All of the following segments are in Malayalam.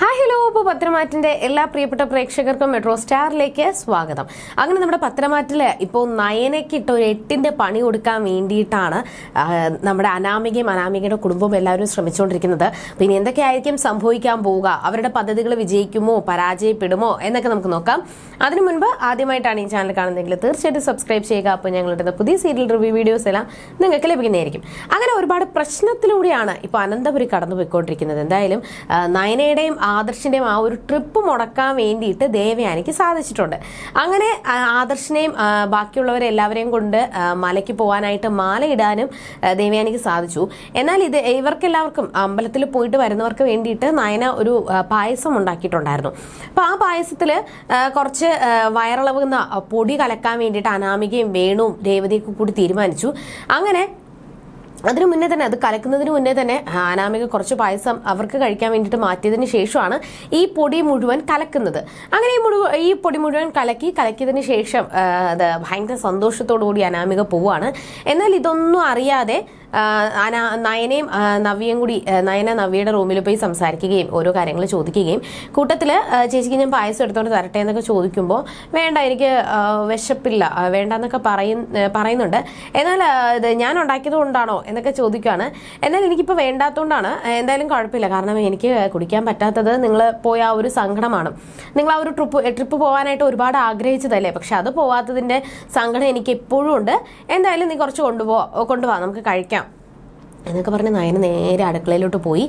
Hi hello. ഇപ്പോൾ പത്രമാറ്റിന്റെ എല്ലാ പ്രിയപ്പെട്ട പ്രേക്ഷകർക്കും മെട്രോ സ്റ്റാറിലേക്ക് സ്വാഗതം. അങ്ങനെ നമ്മുടെ പത്രമാറ്റിൽ ഇപ്പോൾ നയനയ്ക്ക് ഇട്ട ഒരു എട്ടിന്റെ പണി കൊടുക്കാൻ വേണ്ടിയിട്ടാണ് നമ്മുടെ അനാമികയും അനാമികയുടെ കുടുംബവും എല്ലാവരും ശ്രമിച്ചുകൊണ്ടിരിക്കുന്നത് പിന്നെ എന്തൊക്കെയായിരിക്കും സംഭവിക്കാൻ പോവുക? അവരുടെ പദ്ധതികൾ വിജയിക്കുമോ? പരാജയപ്പെടുമോ? എന്നൊക്കെ നമുക്ക് നോക്കാം. അതിനു മുൻപ് ആദ്യമായിട്ടാണ് ഈ ചാനൽ കാണുന്നതെങ്കിൽ തീർച്ചയായിട്ടും സബ്സ്ക്രൈബ് ചെയ്യുക. അപ്പോൾ ഞങ്ങളുടെ പുതിയ സീരിയൽ റിവ്യൂ വീഡിയോസ് എല്ലാം നിങ്ങൾക്ക് ലഭിക്കുന്നതായിരിക്കും. അങ്ങനെ ഒരുപാട് പ്രശ്നത്തിലൂടെയാണ് ഇപ്പോൾ അനന്തപുരി കടന്നു പോയിക്കൊണ്ടിരിക്കുന്നത് എന്തായാലും നയനയുടെയും ആദർശിന്റെയും ആ ഒരു ട്രിപ്പ് മുടക്കാൻ വേണ്ടിയിട്ട് ദേവയാനിക്ക് സാധിച്ചിട്ടുണ്ട്. അങ്ങനെ ആദർശിനെയും ബാക്കിയുള്ളവരെ എല്ലാവരെയും കൊണ്ട് മലയ്ക്ക് പോകാനായിട്ട് മാലയിടാനും ദേവയാനിക്ക് സാധിച്ചു. എന്നാൽ ഇത് ഇവർക്കെല്ലാവർക്കും അമ്പലത്തിൽ പോയിട്ട് വരുന്നവർക്ക് വേണ്ടിയിട്ട് നയന ഒരു പായസം ഉണ്ടാക്കിയിട്ടുണ്ടായിരുന്നു. അപ്പോൾ ആ പായസത്തിൽ കുറച്ച് വയറളവുന്ന പൊടി കലക്കാൻ വേണ്ടിയിട്ട് അനാമികയും വേണുവും രേവതിയൊക്കെ കൂടി തീരുമാനിച്ചു. അങ്ങനെ അതിനു മുന്നേ തന്നെ അത് കലക്കുന്നതിന് മുന്നേ തന്നെ അനാമിക കുറച്ച് പായസം അവർക്ക് കഴിക്കാൻ വേണ്ടിയിട്ട് മാറ്റിയതിന് ശേഷമാണ് ഈ പൊടി മുഴുവൻ കലക്കുന്നത്. അങ്ങനെ ഈ മുഴുവൻ ഈ പൊടി മുഴുവൻ കലക്കി കലക്കിയതിന് ശേഷം ഭയങ്കര സന്തോഷത്തോടു കൂടി അനാമിക പോവാണ്. എന്നാൽ ഇതൊന്നും അറിയാതെ നയനയും നവ്യയും കൂടി നയന നവ്യയുടെ റൂമിൽ പോയി സംസാരിക്കുകയും ഓരോ കാര്യങ്ങൾ ചോദിക്കുകയും കൂട്ടത്തിൽ ചേച്ചിക്ക് ഞാൻ പായസം എടുത്തോണ്ട് തരട്ടെ എന്നൊക്കെ ചോദിക്കുമ്പോൾ വേണ്ട എനിക്ക് വിശപ്പില്ല വേണ്ട എന്നൊക്കെ പറയും പറയുന്നുണ്ട്. എന്നാൽ ഇത് ഞാൻ ഉണ്ടാക്കിയത് കൊണ്ടാണോ? എന്നൊക്കെ ചോദിക്കുകയാണ് എന്നാൽ എനിക്കിപ്പോൾ വേണ്ടാത്തതുകൊണ്ടാണ് എന്തായാലും കുഴപ്പമില്ല. കാരണം എനിക്ക് കുടിക്കാൻ പറ്റാത്തത് നിങ്ങൾ പോയ ആ ഒരു സങ്കടമാണ്. നിങ്ങൾ ആ ഒരു ട്രിപ്പ് ട്രിപ്പ് പോകാനായിട്ട് ഒരുപാട് ആഗ്രഹിച്ചതല്ലേ? പക്ഷെ അത് പോവാത്തതിന്റെ സങ്കടം എനിക്ക് എപ്പോഴും ഉണ്ട്. എന്തായാലും നീ കുറച്ച് കൊണ്ടുപോ കൊണ്ടുപോവാ നമുക്ക് കഴിക്കാം. എന്നൊക്കെ പറഞ്ഞ് നയന നേരെ അടുക്കളയിലോട്ട് പോയി.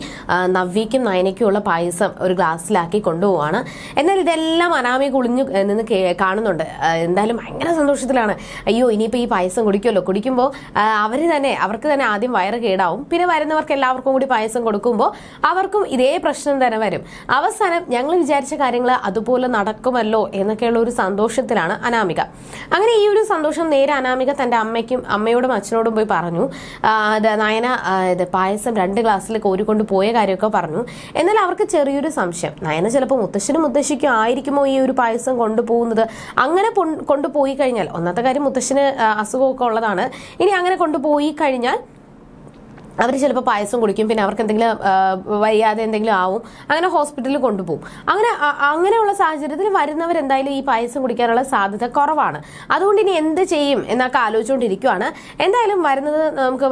നവ്യയ്ക്കും നയനയ്ക്കും ഉള്ള പായസം ഒരു ഗ്ലാസ്സിലാക്കി കൊണ്ടുപോവാണ്. എന്നാൽ ഇതെല്ലാം അനാമി കുളിഞ്ഞു നിന്ന് കാണുന്നുണ്ട്. എന്തായാലും ഭയങ്കര സന്തോഷത്തിലാണ്. അയ്യോ ഇനിയിപ്പോൾ ഈ പായസം കുടിക്കുമല്ലോ. കുടിക്കുമ്പോൾ അവർ തന്നെ അവർക്ക് തന്നെ ആദ്യം വയറ് കേടാവും. പിന്നെ വരുന്നവർക്ക് എല്ലാവർക്കും കൂടി പായസം കൊടുക്കുമ്പോൾ അവർക്കും ഇതേ പ്രശ്നം തന്നെ വരും. അവസാനം ഞങ്ങൾ വിചാരിച്ച കാര്യങ്ങൾ അതുപോലെ നടക്കുമല്ലോ എന്നൊക്കെയുള്ള ഒരു സന്തോഷത്തിലാണ് അനാമിക. അങ്ങനെ ഈ ഒരു സന്തോഷം നേരെ അനാമിക തന്റെ അമ്മയ്ക്കും അമ്മയോടും അച്ഛനോടും പോയി പറഞ്ഞു. നയന ഇത് പായസം രണ്ട് ഗ്ലാസ്സിൽ കോരിക്കൊണ്ട് പോയ കാര്യമൊക്കെ പറഞ്ഞു. എന്നാൽ അവർക്ക് ചെറിയൊരു സംശയം. നയന ചിലപ്പോൾ മുത്തശ്ശനും മുത്തശ്ശിക്കും ആയിരിക്കുമോ ഈ ഒരു പായസം കൊണ്ടുപോകുന്നത്? അങ്ങനെ കൊണ്ടുപോയി കഴിഞ്ഞാൽ ഒന്നാമത്തെ കാര്യം മുത്തശ്ശന് അസുഖമൊക്കെ ഉള്ളതാണ്. ഇനി അങ്ങനെ കൊണ്ടുപോയി കഴിഞ്ഞാൽ അവർ ചിലപ്പോൾ പായസം കുടിക്കും പിന്നെ അവർക്ക് എന്തെങ്കിലും വയ്യാതെ എന്തെങ്കിലും ആവും. അങ്ങനെ ഹോസ്പിറ്റലിൽ കൊണ്ടുപോകും. അങ്ങനെ അങ്ങനെയുള്ള സാഹചര്യത്തിൽ വരുന്നവർ എന്തായാലും ഈ പായസം കുടിക്കാനുള്ള സാധ്യത കുറവാണ്. അതുകൊണ്ട് ഇനി എന്ത് ചെയ്യും എന്നൊക്കെ ആലോചിച്ചുകൊണ്ടിരിക്കുവാണ്. എന്തായാലും വരുന്നത് നമുക്ക്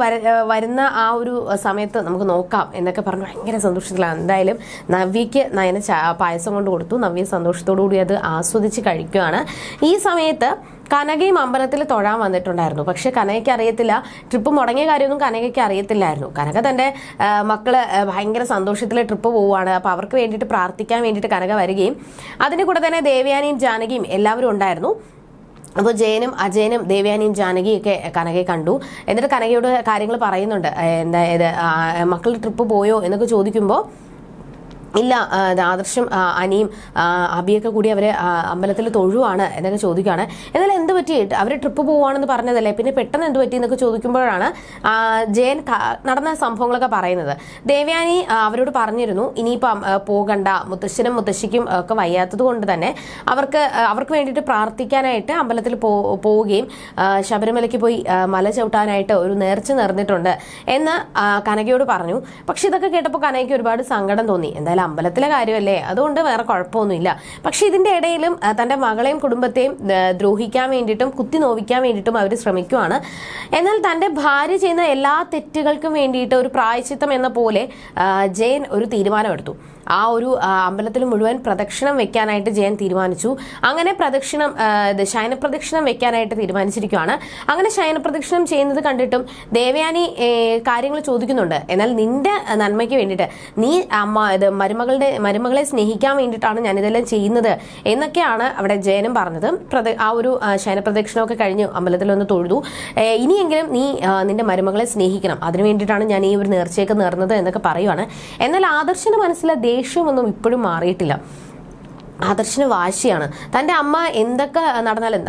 വരുന്ന ആ ഒരു സമയത്ത് നമുക്ക് നോക്കാം എന്നൊക്കെ പറഞ്ഞ് ഭയങ്കര സന്തോഷത്തിലാണ്. എന്തായാലും നവ്യയ്ക്ക് നയന പായസം കൊണ്ട് കൊടുത്തു. നവ്യ സന്തോഷത്തോടു കൂടി അത് ആസ്വദിച്ച് കഴിക്കുകയാണ് ഈ സമയത്ത് കനകയും അമ്പലത്തിൽ തൊഴാൻ വന്നിട്ടുണ്ടായിരുന്നു. പക്ഷെ കനകയ്ക്ക് അറിയത്തില്ല. ട്രിപ്പ് മുടങ്ങിയ കാര്യമൊന്നും കനകയ്ക്ക് അറിയത്തില്ലായിരുന്നു. കനക തന്റെ ആ, മക്കൾ ഭയങ്കര സന്തോഷത്തിൽ ട്രിപ്പ് പോവുകയാണ് അപ്പോൾ അവർക്ക് വേണ്ടിയിട്ട് പ്രാർത്ഥിക്കാൻ വേണ്ടിയിട്ട് കനക വരികയും അതിന് കൂടെ തന്നെ ദേവയാനിയും ജാനകിയും എല്ലാവരും ഉണ്ടായിരുന്നു. അപ്പോൾ ജയനും അജയനും ദേവയാനിയും ജാനകിയൊക്കെ കനകയെ കണ്ടു. എന്നിട്ട് കനകയോട് കാര്യങ്ങൾ പറയുന്നുണ്ട്. എന്താ മക്കൾ ട്രിപ്പ് പോയോ എന്നൊക്കെ ചോദിക്കുമ്പോൾ ഇല്ല ആദർശം അനിയും അബിയൊക്കെ കൂടി അവരെ അമ്പലത്തിൽ തൊഴുവാണ് എന്നൊക്കെ ചോദിക്കുകയാണ്. എന്നാൽ എന്ത് പറ്റി? അവർ ട്രിപ്പ് പോവാണെന്ന് പറഞ്ഞതല്ലേ? പിന്നെ പെട്ടെന്ന് എന്ത് പറ്റി എന്നൊക്കെ ചോദിക്കുമ്പോഴാണ് ജയൻ നടന്ന സംഭവങ്ങളൊക്കെ പറയുന്നത്. ദേവയാനി അവരോട് പറഞ്ഞിരുന്നു ഇനിയിപ്പം പോകണ്ട. മുത്തശ്ശനും മുത്തശ്ശിക്കും ഒക്കെ വയ്യാത്തത് കൊണ്ട് തന്നെ അവർക്ക് അവർക്ക് വേണ്ടിയിട്ട് പ്രാർത്ഥിക്കാനായിട്ട് അമ്പലത്തിൽ പോവുകയും ശബരിമലയ്ക്ക് പോയി മല ചവിട്ടാനായിട്ട് ഒരു നേർച്ച നേർന്നിട്ടുണ്ട് എന്ന് കനകയോട് പറഞ്ഞു. പക്ഷെ ഇതൊക്കെ കേട്ടപ്പോൾ കനകയ്ക്ക് ഒരുപാട് സങ്കടം തോന്നി. എന്തായാലും അമ്പലത്തിലെ കാര്യമല്ലേ? അതുകൊണ്ട് വേറെ കുഴപ്പമൊന്നുമില്ല. പക്ഷെ ഇതിന്റെ ഇടയിലും തന്റെ മകളെയും കുടുംബത്തെയും ദ്രോഹിക്കാൻ വേണ്ടിയിട്ടും കുത്തി നോവിക്കാൻ വേണ്ടിയിട്ടും അവർ ശ്രമിക്കുവാണ്. എന്നാൽ തന്റെ ഭാര്യ ചെയ്യുന്ന എല്ലാ തെറ്റുകൾക്കും വേണ്ടിയിട്ട് ഒരു പ്രായച്ചിത്തം എന്ന പോലെ ജയൻ ഒരു തീരുമാനമെടുത്തു. ആ ഒരു അമ്പലത്തിൽ മുഴുവൻ പ്രദക്ഷിണം വെക്കാനായിട്ട് ജയൻ തീരുമാനിച്ചു. അങ്ങനെ പ്രദക്ഷിണം ശയനപ്രദക്ഷിണം വെക്കാനായിട്ട് തീരുമാനിച്ചിരിക്കുകയാണ് അങ്ങനെ ശയനപ്രദക്ഷിണം ചെയ്യുന്നത് കണ്ടിട്ടും ദേവയാനി കാര്യങ്ങൾ ചോദിക്കുന്നുണ്ട്. എന്നാൽ നിന്റെ നന്മയ്ക്ക് വേണ്ടിയിട്ട് നീ അമ്മ ഇത് മരുമകളുടെ മരുമകളെ സ്നേഹിക്കാൻ വേണ്ടിയിട്ടാണ് ഞാൻ ഇതെല്ലാം ചെയ്യുന്നത് എന്നൊക്കെയാണ് അവിടെ ജയനും പറഞ്ഞത്. ആ ഒരു ശയനപ്രദക്ഷിണമൊക്കെ കഴിഞ്ഞ് അമ്പലത്തിൽ ഒന്ന് തൊഴുതു. ഇനിയെങ്കിലും നീ നിന്റെ മരുമകളെ സ്നേഹിക്കണം. അതിനു വേണ്ടിയിട്ടാണ് ഞാൻ ഈ ഒരു നേർച്ചയൊക്കെ നേർന്നത് എന്നൊക്കെ പറയുവാണ്. എന്നാൽ ആദർശന മനസ്സിലെ ദേഷ്യമൊന്നും ഇപ്പോഴും മാറിയിട്ടില്ല. ആദർശിന് വാശിയാണ്. തന്റെ അമ്മ എന്തൊക്കെ നടന്നാലും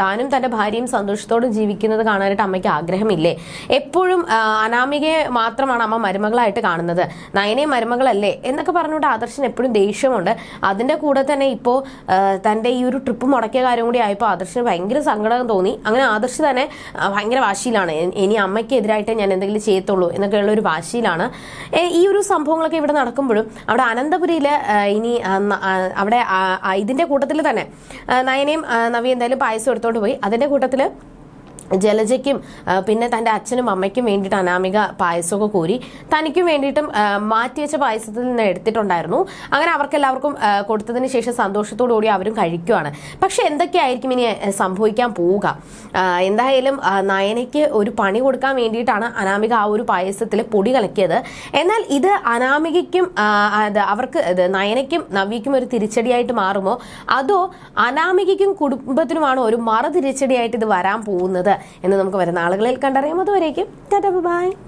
താനും തന്റെ ഭാര്യയും സന്തോഷത്തോടെ ജീവിക്കുന്നത് കാണാനായിട്ട് അമ്മയ്ക്ക് ആഗ്രഹമില്ലേ? എപ്പോഴും അനാമികയെ മാത്രമാണ് അമ്മ മരുമകളായിട്ട് കാണുന്നത്. നയനെ മരുമകളല്ലേ? എന്നൊക്കെ പറഞ്ഞുകൊണ്ട് ആദർശന് എപ്പോഴും ദേഷ്യമുണ്ട്. അതിന്റെ കൂടെ തന്നെ ഇപ്പോൾ തന്റെ ഈ ഒരു ട്രിപ്പ് മുടക്കിയ കാര്യം കൂടി ആയപ്പോൾ ആദർശന് ഭയങ്കര സങ്കടം തോന്നി. അങ്ങനെ ആദർശ് തന്നെ ഭയങ്കര വാശിയിലാണ്. ഇനി അമ്മയ്ക്ക് എതിരായിട്ട് ഞാൻ എന്തെങ്കിലും ചെയ്യത്തുള്ളൂ എന്നൊക്കെയുള്ള ഒരു വാശിയിലാണ്. ഈ ഒരു സംഭവങ്ങളൊക്കെ ഇവിടെ നടക്കുമ്പോഴും അവിടെ അനന്തപുരിയിൽ ഇനി അവിടെ ആ, ഇതിന്റെ കൂട്ടത്തിൽ തന്നെ നയനയും നവി എന്തായാലും പായസം എടുത്തോണ്ട് പോയി. അതിന്റെ കൂട്ടത്തിൽ ജലജയ്ക്കും പിന്നെ തന്റെ അച്ഛനും അമ്മയ്ക്കും വേണ്ടിയിട്ട് അനാമിക പായസമൊക്കെ കോരി തനിക്കും വേണ്ടിയിട്ടും മാറ്റിവെച്ച പായസത്തിൽ നിന്ന് എടുത്തിട്ടുണ്ടായിരുന്നു. അങ്ങനെ അവർക്കെല്ലാവർക്കും കൊടുത്തതിന് ശേഷം സന്തോഷത്തോടു കൂടി അവരും കഴിക്കുവാണ്. പക്ഷെ എന്തൊക്കെയായിരിക്കും ഇനി സംഭവിക്കാൻ പോവുക? എന്തായാലും നയനയ്ക്ക് ഒരു പണി കൊടുക്കാൻ വേണ്ടിയിട്ടാണ് അനാമിക ആ ഒരു പായസത്തിൽ പൊടി കലക്കിയത്. എന്നാൽ ഇത് അനാമികയ്ക്കും അവർക്ക് നയനയ്ക്കും നവ്യയ്ക്കും ഒരു തിരിച്ചടിയായിട്ട് മാറുമോ? അതോ അനാമികയ്ക്കും കുടുംബത്തിനുമാണോ ഒരു മറ തിരിച്ചടിയായിട്ട് ഇത് വരാൻ പോകുന്നത്? എന്ന് നമുക്ക് വരുന്ന ആളുകളിൽ കണ്ടറിയാം. അതുവരേക്കും ബൈ